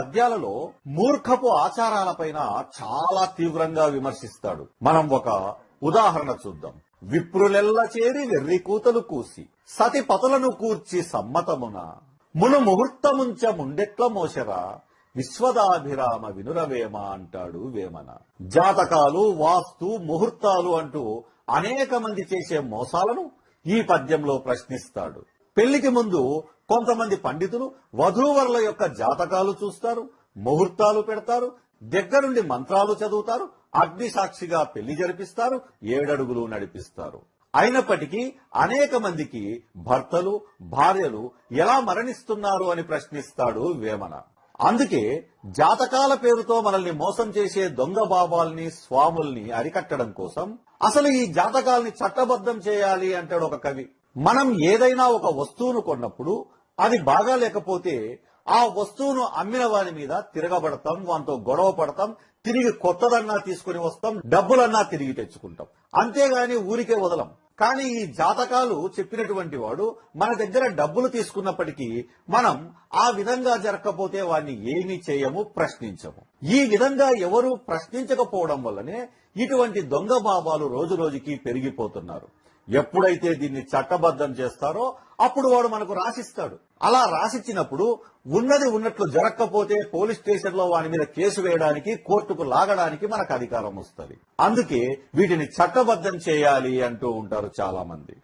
పద్యాలలో మూర్ఖపు ఆచారాలపైన చాలా తీవ్రంగా విమర్శిస్తాడు. మనం ఒక ఉదాహరణ చూద్దాం. విప్రులెల్ల చేరి వెర్రి కూతలు కూసి సతి పతులను కూర్చి సమ్మతమున మును ముహూర్తముంచ ముండెట్ల మోసరా విశ్వదాభిరామ వినురవేమ అంటాడు వేమన. జాతకాలు వాస్తు ముహూర్తాలు అంటూ అనేక మంది చేసే మోసాలను ఈ పద్యంలో ప్రశ్నిస్తాడు. పెళ్ళికి ముందు కొంతమంది పండితులు వధూవరుల యొక్క జాతకాలు చూస్తారు ముహూర్తాలు పెడతారు దగ్గరుండి మంత్రాలు చదువుతారు అగ్ని సాక్షిగా పెళ్ళి జరిపిస్తారు ఏడడుగులు నడిపిస్తారు. అయినప్పటికీ అనేక మందికి భర్తలు భార్యలు ఎలా మరణిస్తున్నారు అని ప్రశ్నిస్తాడు వేమన. అందుకే జాతకాల పేరుతో మనల్ని మోసం చేసే దొంగ బాబాల్ని స్వాముల్ని అరికట్టడం కోసం అసలు ఈ జాతకాల్ని చట్టబద్ధం చేయాలి అంటాడు ఒక కవి. మనం ఏదైనా ఒక వస్తువును కొన్నప్పుడు అది బాగా లేకపోతే ఆ వస్తువును అమ్మిన వారి మీద తిరగబడతాం వాటితో గొడవ పడతాం తిరిగి కొత్తదన్నా తీసుకుని వస్తాం డబ్బులన్నా తిరిగి తెచ్చుకుంటాం. అంతేగాని ఊరికే వదలం. కానీ ఈ జాతకాలు చెప్పినటువంటి వాడు మన దగ్గర డబ్బులు తీసుకున్నప్పటికీ మనం ఆ విధంగా జరగకపోతే వాడిని ఏమీ చేయము ప్రశ్నించము. ఈ విధంగా ఎవరు ప్రశ్నించకపోవడం వల్లనే ఇటువంటి దొంగ బాబాలు రోజు రోజుకి పెరిగిపోతున్నారు. ఎప్పుడైతే దీన్ని చట్టబద్ధం చేస్తారో అప్పుడు వాడు మనకు రాసిస్తాడు. అలా రాసిచ్చినప్పుడు ఉన్నది ఉన్నట్లు జరగకపోతే పోలీస్ స్టేషన్లో వాని మీద కేసు వేయడానికి కోర్టుకు లాగడానికి మనకు అధికారం వస్తుంది. అందుకే వీటిని చట్టబద్ధం చేయాలి అంటూ ఉంటారు చాలా మంది